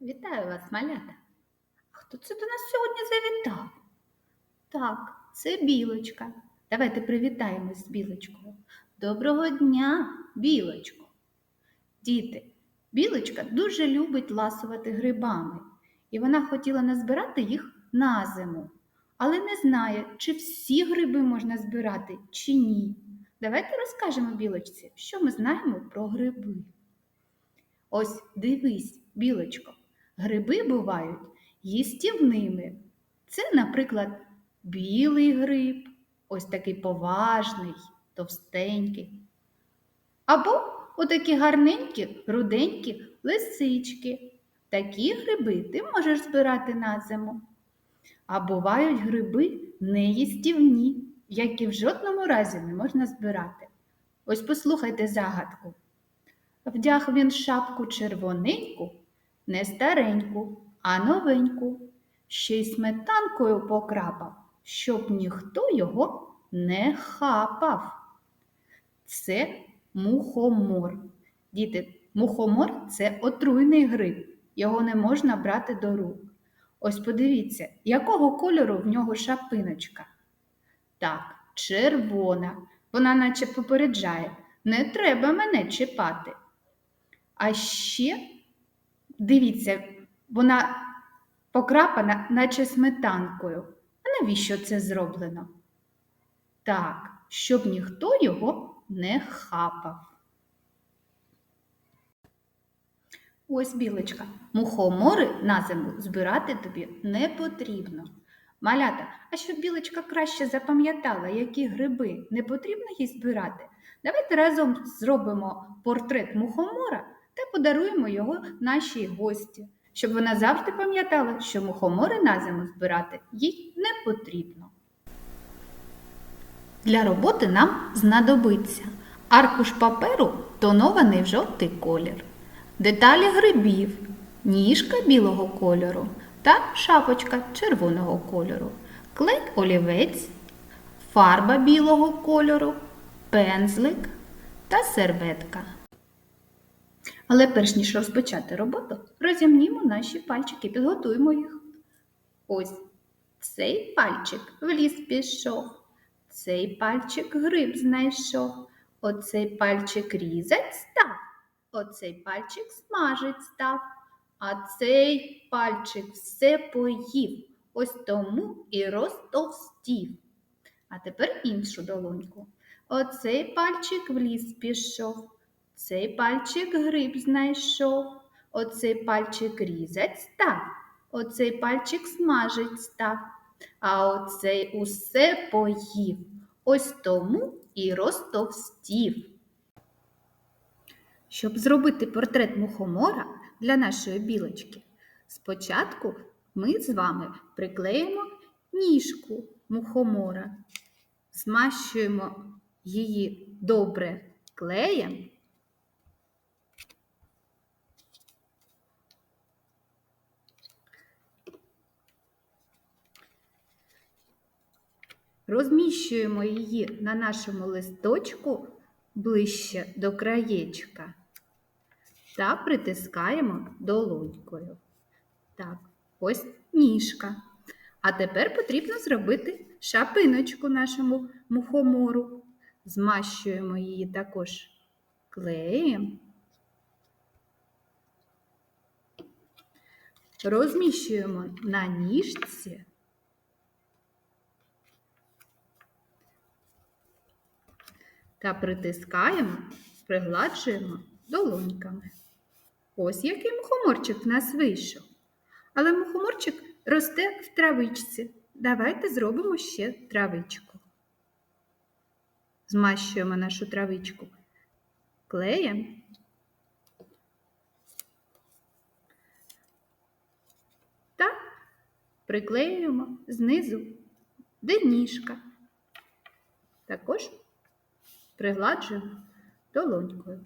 Вітаю вас, малята! А хто це до нас сьогодні завітав? Так, це білочка. Давайте привітаємось з білочкою. Доброго дня, білочко! Діти, білочка дуже любить ласувати грибами, і вона хотіла назбирати їх на зиму, але не знає, чи всі гриби можна збирати, чи ні. Давайте розкажемо білочці, що ми знаємо про гриби. Ось дивись, білочко, гриби бувають їстівними. Це, наприклад, білий гриб, ось такий поважний, товстенький. Або отакі гарненькі, руденькі лисички. Такі гриби ти можеш збирати на зиму. А бувають гриби неїстівні, які в жодному разі не можна збирати. Ось послухайте загадку. Вдяг він шапку червоненьку, не стареньку, а новеньку, ще й сметанкою покрапав, щоб ніхто його не хапав. Це мухомор. Діти, мухомор це отруйний гриб, його не можна брати до рук. Ось подивіться, якого кольору в нього шапиночка. Так, червона. Вона наче попереджає, не треба мене чіпати. А ще, дивіться, вона покрапана, наче сметанкою. А навіщо це зроблено? Так, щоб ніхто його не хапав. Ось білочка. Мухомори на зиму збирати тобі не потрібно. Малята, а щоб білочка краще запам'ятала, які гриби не потрібно їй збирати, давайте разом зробимо портрет мухомора та подаруємо його нашій гості, щоб вона завжди пам'ятала, що мухомори на зиму збирати їй не потрібно. Для роботи нам знадобиться аркуш паперу тонований в жовтий колір, деталі грибів, ніжка білого кольору та шапочка червоного кольору, клей олівець, фарба білого кольору, пензлик та серветка. Але перш ніж розпочати роботу, розімнімо наші пальчики, підготуємо їх. Ось цей пальчик в ліс пішов, цей пальчик гриб знайшов, оцей пальчик різать став, оцей пальчик смажить став, а цей пальчик все поїв, ось тому і розтовстів. А тепер іншу долоньку. Оцей пальчик в ліс пішов. Цей пальчик гриб знайшов, оцей пальчик різать став, оцей пальчик смажить став, а оцей усе поїв. Ось тому і розтовстів. Щоб зробити портрет мухомора для нашої білочки, спочатку ми з вами приклеїмо ніжку мухомора, змащуємо її добре клеєм. Розміщуємо її на нашому листочку ближче до краєчка та притискаємо долонькою. Так, ось ніжка. А тепер потрібно зробити шапиночку нашому мухомору. Змащуємо її також клеєм. Розміщуємо на ніжці. Та притискаємо, пригладжуємо долоньками. Ось який мухоморчик в нас вийшов. Але мухоморчик росте в травичці. Давайте зробимо ще травичку. Змащуємо нашу травичку клеєм. Та приклеюємо знизу, де ніжка. Також пригладжуємо долонькою.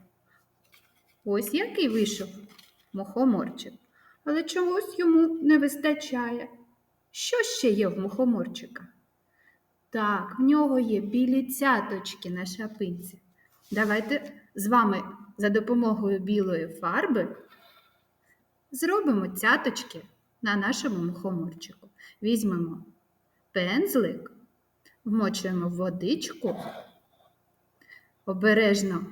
Ось який вийшов мухоморчик. Але чогось йому не вистачає. Що ще є в мухоморчика? Так, в нього є білі цяточки на шапинці. Давайте з вами за допомогою білої фарби Зробимо цяточки на нашому мухоморчику. Візьмемо пензлик, вмочуємо в водичку, обережно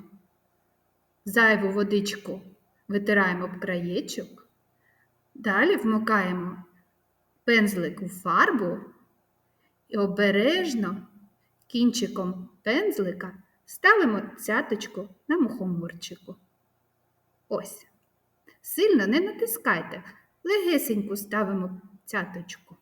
зайву водичку витираємо об краєчок, далі вмикаємо пензлик у фарбу і обережно кінчиком пензлика ставимо цяточку на мухоморчику. Ось. Сильно не натискайте, легесеньку ставимо цяточку.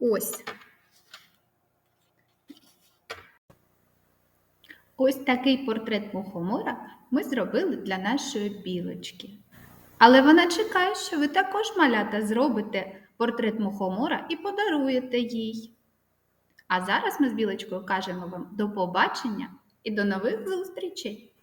Ось. Ось такий портрет мухомора ми зробили для нашої білочки. Але вона чекає, що ви також малята зробите портрет мухомора і подаруєте їй. А зараз ми з білочкою кажемо вам до побачення і до нових зустрічей!